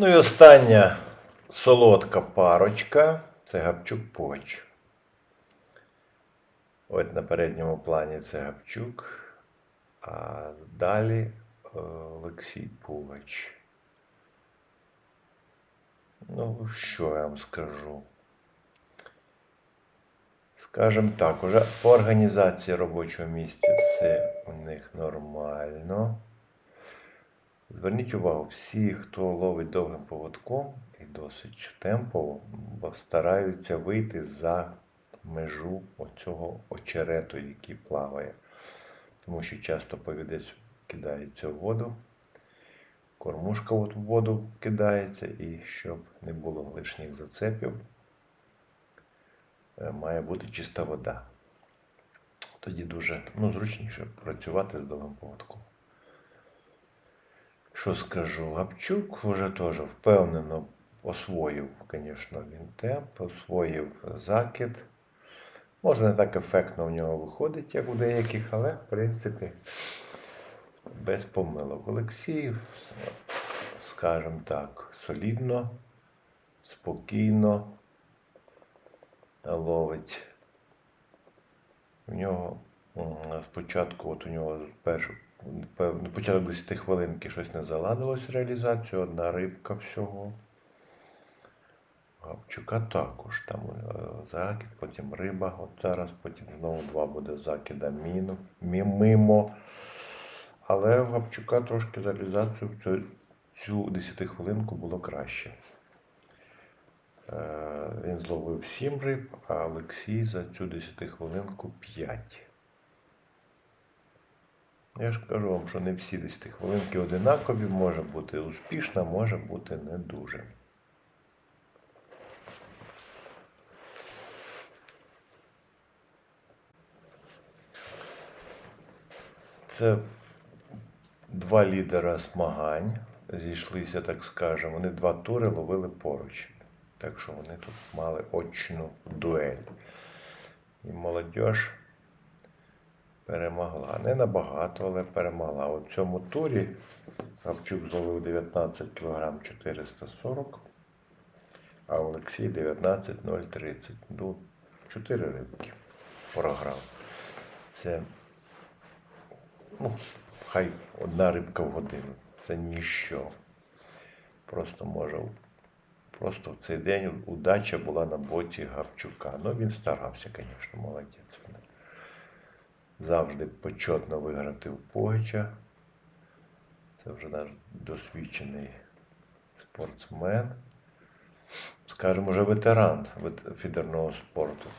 Ну і остання солодка парочка це Гапчук Поч. От на передньому плані це Гапчук, а далі е, Олексій Пугач. Ну, що я вам скажу? Скажем так, уже по організації робочого місця все у них нормально. Зверніть увагу, всі, хто ловить довгим поводком і досить темпово, стараються вийти за межу оцього очерету, який плаває. Тому що часто повідець кидається в воду, кормушка от в воду кидається, і щоб не було лишніх зацепів, е, має бути чиста вода. Тоді дуже ну, зручніше працювати з довгим поводком. Що скажу, Гапчук вже теж впевнено освоїв, звісно, він темп, освоїв закид. Може, не так ефектно в нього виходить, як у деяких, але в принципі без помилок. Олексій, скажімо так, солідно, спокійно ловить. У нього спочатку, от у нього певно, початок 10 хвилинки щось не заладилось реалізацію, одна рибка всього. Гавчука також там е, закид, потім риба, от зараз, потім знову два буде закида міну, мі- мимо. Але в Гавчука трошки за реалізацію в цю, цю 10 хвилинку було краще. Е, Він зловив 7 риб, а Олексій за цю 10 хвилинку 5. Я ж кажу вам, що не всі 10 хвилинки одинакові, може бути успішна, може бути не дуже. Це два лідера змагань зійшлися, так скажемо. Вони два тури ловили поруч. Так що вони тут мали очну дуель. І молодь перемогла. Не набагато, але перемогла. У цьому турі Гавчук зловив 19 кг 440, а Олексій 19,030. Ну, 4 рибки програв. Це, ну, хай одна рибка в годину. Це ніщо. Просто може. Просто в цей день удача була на боці Гавчука. Ну, він старався, звісно, молодець. Завжди почетно виграти у Погича. Це вже наш досвідчений спортсмен. Скажімо, вже ветеран фідерного спорту.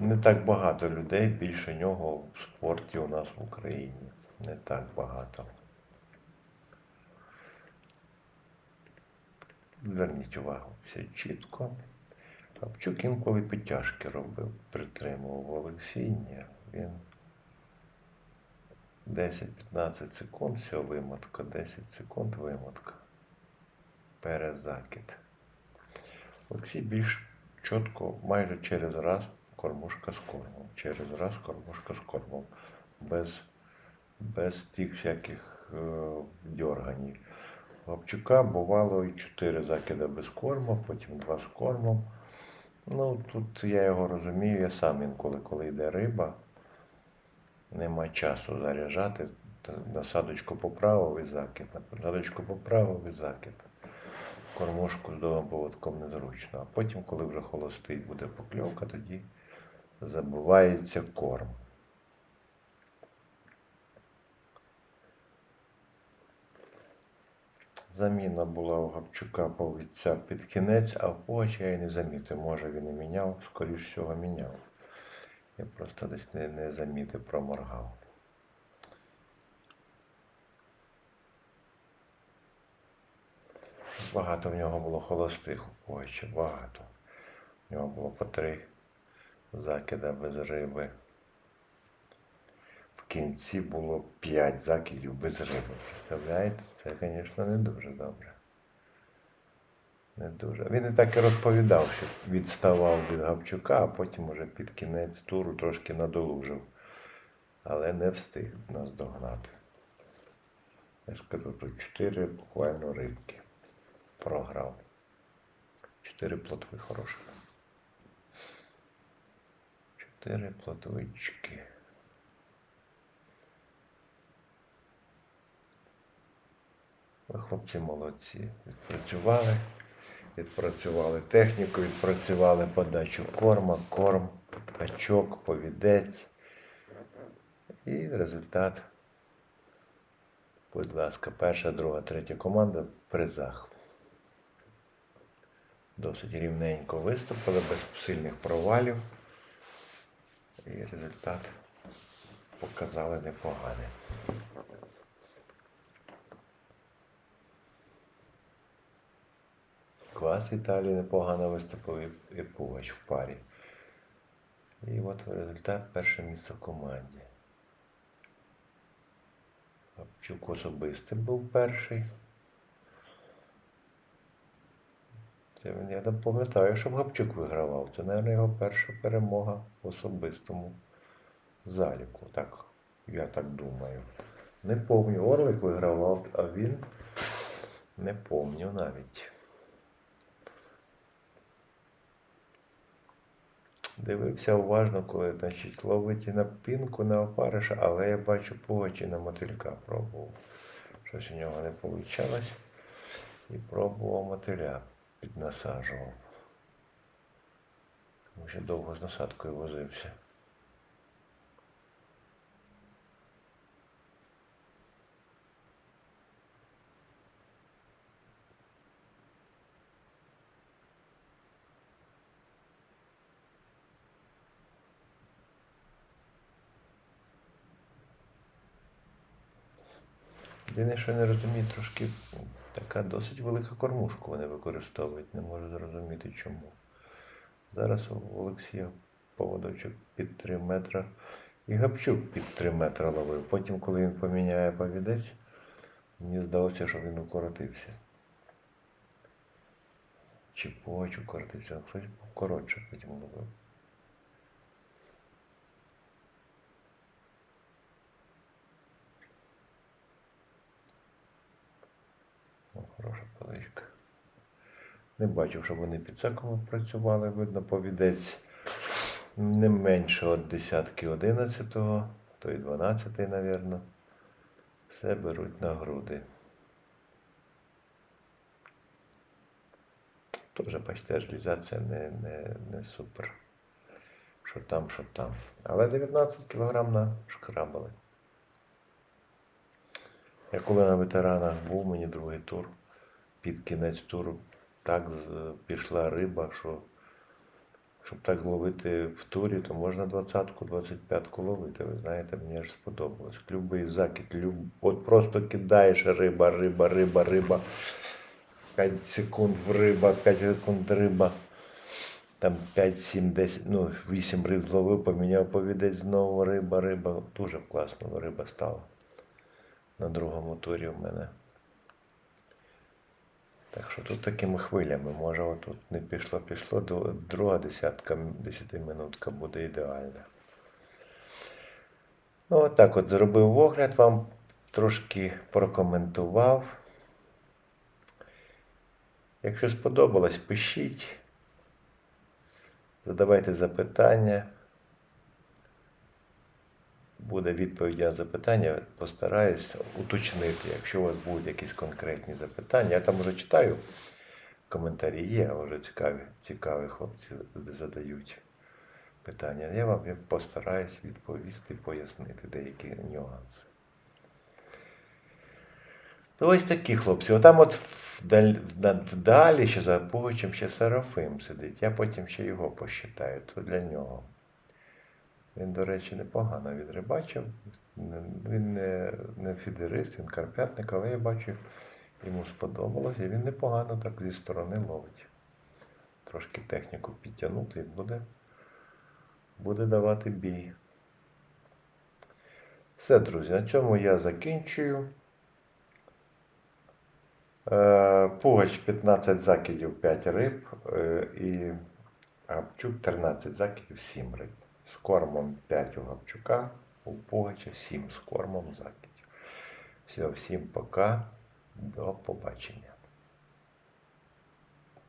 Не так багато людей більше нього в спорті у нас в Україні. Не так багато. Зверніть увагу, все чітко. Гапчук інколи підтяжки робив, притримував Олексій. Ні, він 10-15 секунд, все, вимотка, 10 секунд вимотка. Перезакид. Олексій більш чітко, майже через раз кормушка з кормом. Через раз кормушка з кормом. Без, без тих всяких е, дьорганів. У бувало і 4 закиди без корму, потім 2 з кормом. Ну, тут я його розумію, я сам інколи, коли йде риба, нема часу заряджати. Насадочку поправив і закид. Насадочку поправив і закид. Кормушку з довгим поводком незручно. А потім, коли вже холостий буде покльовка, тоді забувається корм. Заміна була у Гапчука повідця під кінець, а в Погача я і не замітив. Може він і міняв, скоріш всього міняв. Я просто десь не, не замітив, проморгав. Багато в нього було холостих у Погача, багато. В нього було по три закида без риби. Кінці було 5 закидів без риби. Представляєте? Це, звісно, не дуже добре. Не дуже. Він і так і розповідав, що відставав від Гавчука, а потім уже під кінець туру трошки надолужив. Але не встиг нас догнати. Я скажу, тут 4 буквально рибки програв. 4 плотви хороших. 4 плотвички. Хлопці молодці. Відпрацювали. Відпрацювали техніку, відпрацювали подачу корма, корм, качок, повідець. І результат. Будь ласка, перша, друга, третя команда в призах. Досить рівненько виступили, без сильних провалів. І результат показали непоганий. Квас Віталій непогано виступив і- Пугач в парі. І от результат перше місце в команді. Гапчук особистим був перший. Це він, я не пам'ятаю, щоб Гапчук вигравав. Це, мабуть, його перша перемога в особистому заліку. Так, я так думаю. Не пам'ятаю, Орлик вигравав, а він не пам'ятаю навіть. Дивився уважно, коли значить, ловить і на пінку, на опариша, але я бачу пугачі на мотилька пробував. Щось у нього не вийшло. І пробував мотиля піднасаджував. Тому що довго з насадкою возився. Єдине, що не розумію, трошки така досить велика кормушка вони використовують. Не можу зрозуміти чому. Зараз у Олексія поводочок під 3 метра і Гапчук під 3 метра ловив. Потім, коли він поміняє повідець, мені здалося, що він укоротився. Чи поч укоротився, хтось коротше потім ловив. Не бачив, щоб вони під секами працювали. Видно, повідець не менше от десятки одинадцятого, то й дванадцятий, навірно. Все беруть на груди. Тоже, бачите, реалізація не, не, не супер. Що там, що там. Але 19 кг на шкрабали. Я коли на ветеранах був, мені другий тур, під кінець туру так пішла риба, що щоб так ловити в турі, то можна 20-ку, 25-ку ловити. Ви знаєте, мені аж сподобалось. Любий закид, люб... от просто кидаєш риба, риба, риба, риба. 5 секунд риба, 5 секунд риба. Там 5, 7, 10, ну, 8 риб зловив, поміняв повідець знову риба, риба. Дуже класно риба стала на другому турі в мене. Так що тут такими хвилями, може отут не пішло, пішло, друга десятка, десятиминутка буде ідеальна. Ну, отак от зробив огляд, вам трошки прокоментував. Якщо сподобалось, пишіть, задавайте запитання. Буде відповідь на запитання, постараюся уточнити, якщо у вас будуть якісь конкретні запитання. Я там вже читаю коментарі, є вже цікаві, цікаві хлопці задають питання. Я вам я постараюсь відповісти, пояснити деякі нюанси. То ось такі хлопці. Отам от вдалі ще за Пугачем ще Серафим сидить. Я потім ще його посчитаю, то для нього. Він, до речі, непогано відрибачив. Він не, не фідерист, він карпятник, але я бачу, йому сподобалось, і він непогано так зі сторони ловить. Трошки техніку підтягнути і буде, буде давати бій. Все, друзі, на цьому я закінчую. Е, Пугач 15 закидів 5 риб е, і Гапчук 13 закидів 7 риб. З кормом 5 у Гапчука, у Пугача 7 з кормом закидів. Все, всім пока. До побачення.